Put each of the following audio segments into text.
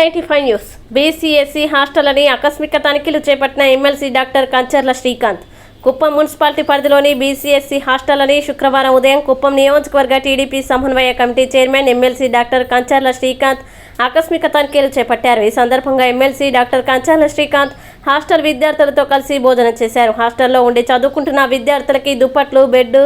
Ninety five news. BCSC hostel అని ఆకస్మిక తనిఖీలు చేపట్టిన MLC doctor Kancharla Srikanth. Kuppam municipality పరిధిలోని బీసీఎస్సీ హాస్టల్ అని శుక్రవారం ఉదయం కుప్పం నియోజకవర్గ టీడీపీ సమన్వయ committee chairman MLC doctor Kancharla Srikanth ఆకస్మిక తనిఖీలు చేపట్టారు. ఈ సందర్భంగా MLC doctor Kancharla Srikanth hostel విద్యార్థులతో కలిసి భోజనం చేశారు. హాస్టల్లో ఉండి చదువుకుంటున్న విద్యార్థులకి దుప్పట్లు బెడ్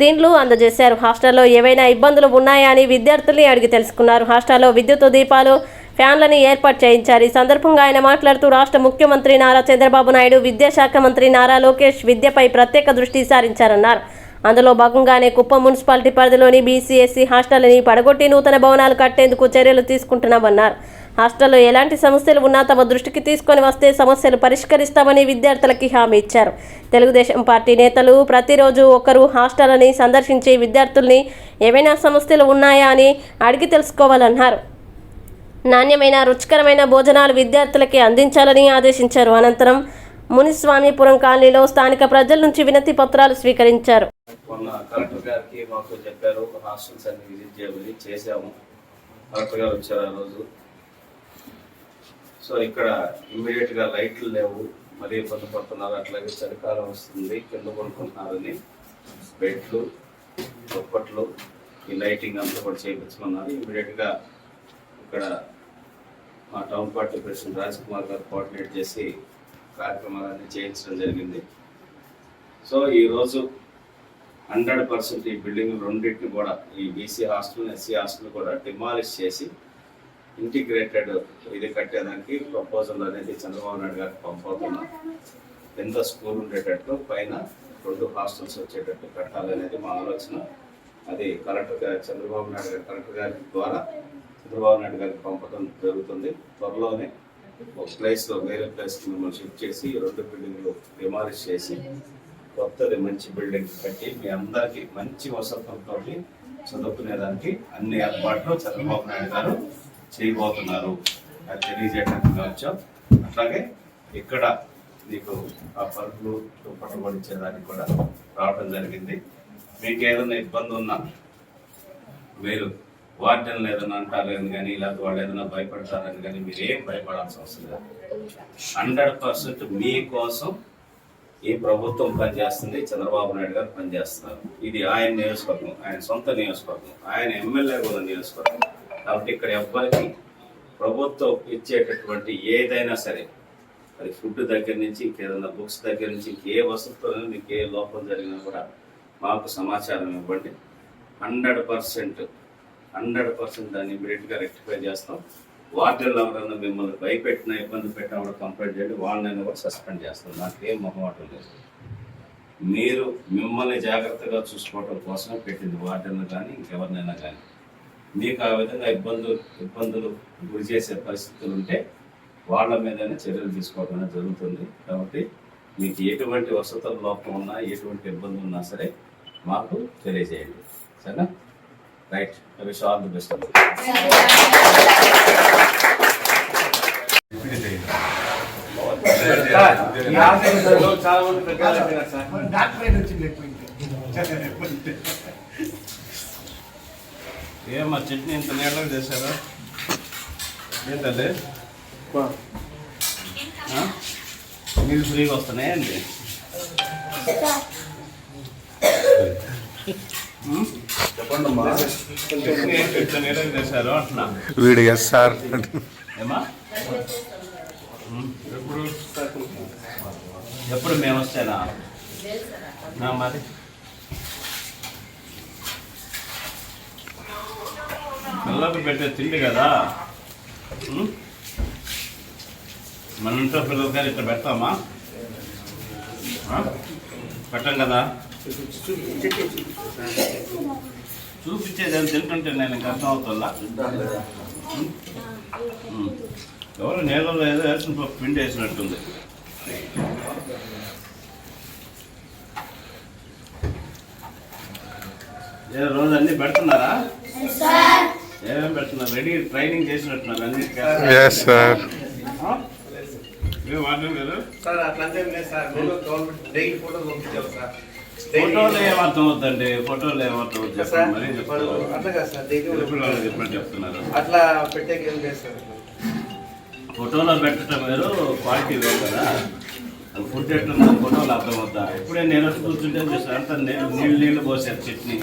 దీంట్లు అందజేశారు. హాస్టల్లో ఏవైనా ఇబ్బందులు ఉన్నాయా అని విద్యార్థుల్ని అడిగి తెలుసుకున్నారు. హాస్టల్లో విద్యుత్ దీపాలు ఫ్యాన్లను ఏర్పాటు చేయించారు. ఈ సందర్భంగా ఆయన మాట్లాడుతూ రాష్ట్ర ముఖ్యమంత్రి నారా చంద్రబాబు నాయుడు విద్యాశాఖ మంత్రి నారా లోకేష్ విద్యపై ప్రత్యేక దృష్టి సారించారన్నారు. అందులో భాగంగానే కుప్పం మున్సిపాలిటీ పరిధిలోని బీసీఎస్సీ హాస్టల్ని పడగొట్టి నూతన భవనాలు కట్టేందుకు చర్యలు తీసుకుంటున్నామన్నారు. హాస్టల్లో ఎలాంటి సమస్యలు ఉన్నా తమ దృష్టికి తీసుకొని వస్తే సమస్యలు పరిష్కరిస్తామని విద్యార్థులకి హామీ ఇచ్చారు. తెలుగుదేశం పార్టీ నేతలు ప్రతిరోజు ఒకరు హాస్టల్ని సందర్శించి విద్యార్థుల్ని ఏవైనా సమస్యలు ఉన్నాయా అని అడిగి తెలుసుకోవాలన్నారు. నాణ్యమైన రుచికరమైన భోజనాలు విద్యార్థులకి అందించాలని ఆదేశించారు. అనంతరం మునిస్వామిపురం కాలనీలో స్థానిక ప్రజల నుంచి వినతి పత్రాలు స్వీకరించారు. మొన్న కలెక్టర్ గారికి మాకు చెప్పారు. హాస్టల్స్ అన్ని విజిట్ చేయమని చేసాము కలెక్టర్ గారు వచ్చారు ఆ రోజు. సో ఇక్కడ ఇమ్మీడియట్గా లైట్లు లేవు. మరీ ఇబ్బంది పడుతున్నారు. అట్లాగే చలికాలం వస్తుంది. కింద పడుకుంటున్నారని బెడ్లు దుప్పట్లు ఈ లైటింగ్ అంతా కూడా చేయించమన్నారు. ఇమ్మీడియట్గా ఇక్కడ మా town party president Raj Kumar గారు కోఆర్డినేట్ చేసి కార్యక్రమాలన్నీ చేయించడం జరిగింది. సో ఈరోజు హండ్రెడ్ పర్సెంట్ ఈ బిల్డింగ్ రెండింటిని కూడా ఈ బీసీ హాస్టల్ ఎస్సీ హాస్టల్ కూడా డిమాలిష్ చేసి ఇంటిగ్రేటెడ్ ఇది కట్టేదానికి ప్రపోజల్ అనేది చంద్రబాబు నాయుడు గారికి పంపవుతున్నాం కింద స్కూల్ ఉండేటట్టు పైన రెండు హాస్టల్స్ వచ్చేటట్టు కట్టాలనేది మా ఆలోచన. అది కలెక్టర్ గారు చంద్రబాబు నాయుడు గారు కలెక్టర్ గారి ద్వారా చంద్రబాబు నాయుడు గారికి పంపడం జరుగుతుంది. త్వరలోనే ఒక ప్లేస్లో వేరే ప్లేస్కి మిమ్మల్ని షిఫ్ట్ చేసి రెండు బిల్డింగ్లు డిమాలిష్ చేసి కొత్తది మంచి బిల్డింగ్ కట్టి మీ అందరికి మంచి వసతులతో చదువుకునేదానికి అన్ని ఏర్పాట్లు చంద్రబాబు నాయుడు గారు చేయబోతున్నారు. అది తెలియజేయడానికి వచ్చాం. అట్లాగే ఇక్కడ మీకు ఆ పరుపులు పట్టుబడిచ్చేదానికి కూడా రావడం జరిగింది. మీకు ఏదైనా ఇబ్బంది ఉన్నా మీరు వార్డెన్లు ఏదైనా అంటారని కానీ లేకపోతే వాళ్ళు ఏదైనా భయపడతారని కానీ మీరు ఏం భయపడాల్సిన అవసరం లేదు. హండ్రెడ్ పర్సెంట్ మీకోసం ఈ ప్రభుత్వం పనిచేస్తుంది. చంద్రబాబు నాయుడు గారు పనిచేస్తున్నారు. ఇది ఆయన నియోజకవర్గం ఆయన సొంత నియోజకవర్గం ఆయన ఎమ్మెల్యే కూడా నియోజకవర్గం. కాబట్టి ఇక్కడ ఎవ్వరికి ప్రభుత్వం ఇచ్చేటటువంటి ఏదైనా సరే అది ఫుడ్ దగ్గర నుంచి ఇంకేదైనా బుక్స్ దగ్గర నుంచి ఇంకే వసతులు మీకు ఏ లోపం జరిగినా కూడా మాకు సమాచారం ఇవ్వండి. హండ్రెడ్ పర్సెంట్ హండ్రెడ్ పర్సెంట్ దాన్ని ఇమీడియట్గా రెక్టిఫై చేస్తాం. వార్డెన్లు ఎవరైనా మిమ్మల్ని భయపెట్టినా ఇబ్బంది పెట్టినా కూడా కంప్లైంట్ చేయండి. వాళ్ళని కూడా సస్పెండ్ చేస్తాం. నాకు ఏం మొహమాటం లేదు. మీరు మిమ్మల్ని జాగ్రత్తగా చూసుకోవడం కోసమే పెట్టింది వార్డెన్లు కానీ ఇంకెవరినైనా కానీ. మీకు ఆ విధంగా ఇబ్బందులు ఇబ్బందులు గురి చేసే పరిస్థితులు ఉంటే వాళ్ళ మీదనే చర్యలు తీసుకోవడం అనేది జరుగుతుంది. కాబట్టి మీకు ఎటువంటి వసతుల లోపం ఉన్నా ఎటువంటి ఇబ్బందులు ఉన్నా సరే మాకు తెలియజేయండి. సరేనా? Right wish all the best. ఏమా చట్నీ ఇంత నీళ్ళగా చేశారా? ఏంటండి నీళ్ళు ఫ్రీగా వస్తున్నాయండి వీడు ఎస్ సార్. ఎప్పుడు? మేము వస్తేనా? నా మరి పిల్లలకు పెట్టే తిండి కదా? మన ఇంట్లో పిల్లలకి ఇట్లా పెడతామా? పెట్టం కదా? చూపించేది అని తింటుంటే నేను ఇంకా అర్థం అవుతుందా. ఎవరు నీళ్ళలో ఏదో వేసిన పిండి వేసినట్టుంది. ఏ రోజు అన్ని పెడుతున్నారా? ఏమేమి పెడుతున్నారు? రెడీ ట్రైనింగ్ చేసినట్టున్నారు అన్ని. లేదు సార్ అట్లంతా ఏం లేదు సార్. నేను గవర్నమెంట్ డైలీ ఫోటోలు సార్. ఫోటోలు ఏమర్థం అవుతుందండి ఫోటోలు ఏమర్థం అవుతుంది చెప్పండి అట్లా కాదు సార్ చెప్పినట్టు చెప్తున్నారు. అట్లా పెట్టేకి ఏం లేదు సార్. ఫోటోలో పెట్టడం వేరు క్వాలిటీ వేరు కదా. అది ఫుడ్ ఎట్లుందో ఫోటోలో అర్థమవుతా ఇప్పుడే నేను కూర్చుంటే చూసాను అంత నీళ్ళు నీళ్ళు పోసారు చట్నీ?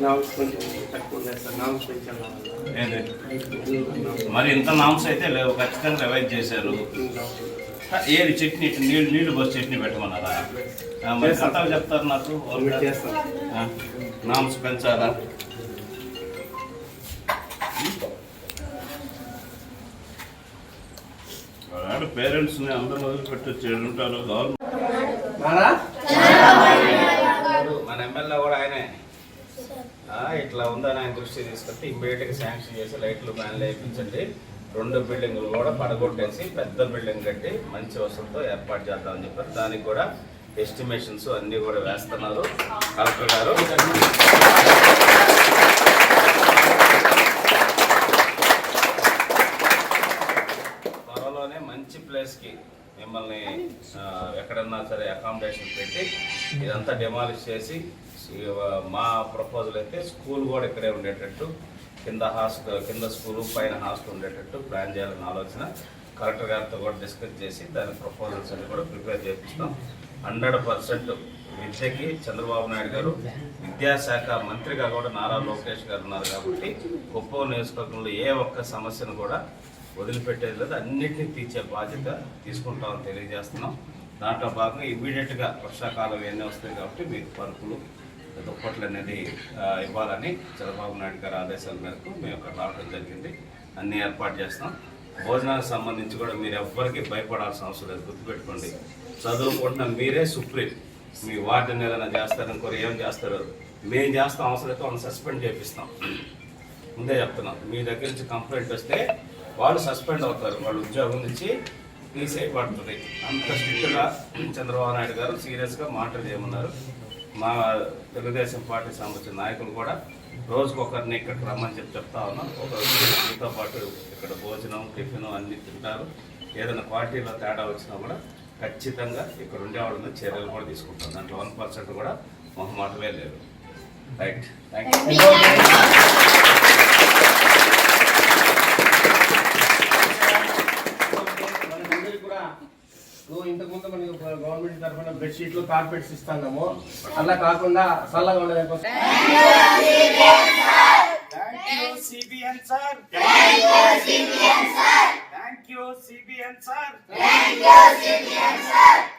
నామ్స్ కొంచెం తక్కువ ఉన్నాయి సార్. నామ్స్ పెంచాలి ఏంది? మరి ఇంత నామ్స్ అయితే లేవు ఖచ్చితంగా రివైజ్ చేశారు. ఏది చట్నీ ఇట్లా నీళ్ళు నీళ్ళు పోసి చట్నీ పెట్టమన్నారా? మరి కథలు చెప్తారు నాకు నామ్స్ పెంచాలా పేరెంట్స్ని అందరూ వదిలిపెట్టి ఉంటారు గవర్నమెంట్ మారా మన ఎమ్మెల్యే కూడా ఆయనే ఆ, ఇట్లా ఉందని ఆయన దృష్టి తీసుకొస్తే ఇమ్మీడియట్గా శాంక్షన్ చేసి లైట్లు ఫ్యాన్లు వేయించండి రెండు బిల్డింగులు కూడా పడగొట్టేసి పెద్ద బిల్డింగ్ కట్టి మంచి వసతులతో ఏర్పాటు చేద్దామని చెప్పారు. దానికి కూడా ఎస్టిమేషన్స్ అన్నీ కూడా వేస్తున్నారు. కలెక్టర్ గారు. త్వరలోనే మంచి ప్లేస్కి మిమ్మల్ని ఎక్కడన్నా సరే అకామిడేషన్ పెట్టి ఇదంతా డెమాలిష్ చేసి మా ప్రపోజల్ అయితే స్కూల్ కూడా ఇక్కడే ఉండేటట్టు కింద హాస్టల్ కింద స్కూలు పైన హాస్టల్ ఉండేటట్టు ప్లాన్ చేయాలని ఆలోచన కలెక్టర్ గారితో కూడా డిస్కస్ చేసి దాని ప్రపోజల్స్ అన్ని కూడా ప్రిపేర్ చేపిస్తాం. హండ్రెడ్ పర్సెంట్ విద్యకి చంద్రబాబు నాయుడు గారు విద్యాశాఖ మంత్రిగా కూడా నారా లోకేష్ గారు ఉన్నారు కాబట్టి కుప్పం నియోజకవర్గంలో ఏ ఒక్క సమస్యను కూడా వదిలిపెట్టేది లేదు. అన్నింటినీ తీర్చే బాధ్యత తీసుకుంటామని తెలియజేస్తున్నాం. దాంట్లో భాగంగా ఇమీడియట్గా వర్షాకాలం ఇవన్నీ వస్తాయి కాబట్టి మీకు పరుపులు దుప్పట్లు అనేది ఇవ్వాలని చంద్రబాబు నాయుడు గారి ఆదేశాల మేరకు మేము అక్కడ రావడం జరిగింది. అన్ని ఏర్పాటు చేస్తాం. భోజనాలకు సంబంధించి కూడా మీరు ఎవ్వరికి భయపడాల్సిన అవసరం లేదు. గుర్తుపెట్టుకోండి. చదువుకుంటున్న మీరే సుప్రీం. మీ వార్డుని ఏదైనా చేస్తారు ఇంకోరు ఏం చేస్తారు. మేము చేస్తాం అవసరం అయితే వాళ్ళని సస్పెండ్ చేపిస్తాం. ముందే చెప్తున్నాం. మీ దగ్గర నుంచి కంప్లైంట్ వస్తే వాళ్ళు సస్పెండ్ అవుతారు. వాళ్ళు ఉద్యోగం నుంచి తీసేయబడుతుంది అంత స్ట్రిక్ట్గా చంద్రబాబు నాయుడు గారు సీరియస్గా మాటలు చేయమన్నారు. మా తెలుగుదేశం పార్టీ సంబంధించిన నాయకులు కూడా రోజుకు ఒకరిని ఇక్కడికి రమ్మని చెప్పి చెప్తా ఉన్నాం. ఒకరు మీతో పాటు ఇక్కడ భోజనం టిఫిన్ అన్నీ తింటారు. ఏదైనా పార్టీలో తేడా వచ్చినా కూడా ఖచ్చితంగా ఇక్కడ ఉండేవాళ్ళ మీద చర్యలు కూడా తీసుకుంటాం. దాంట్లో వన్ పర్సెంట్ కూడా మొహమాటమే లేదు. రైట్. థ్యాంక్ యూ మనందరికీ కూడా ఓ ఇంతకు ముందు మనకి గవర్నమెంట్ తరఫున బెడ్షీట్లు కార్పెట్స్ ఇస్తున్నాము అలా కాకుండా చల్లగా sir. Thank you, CBN sir. Thank you, CBN sir.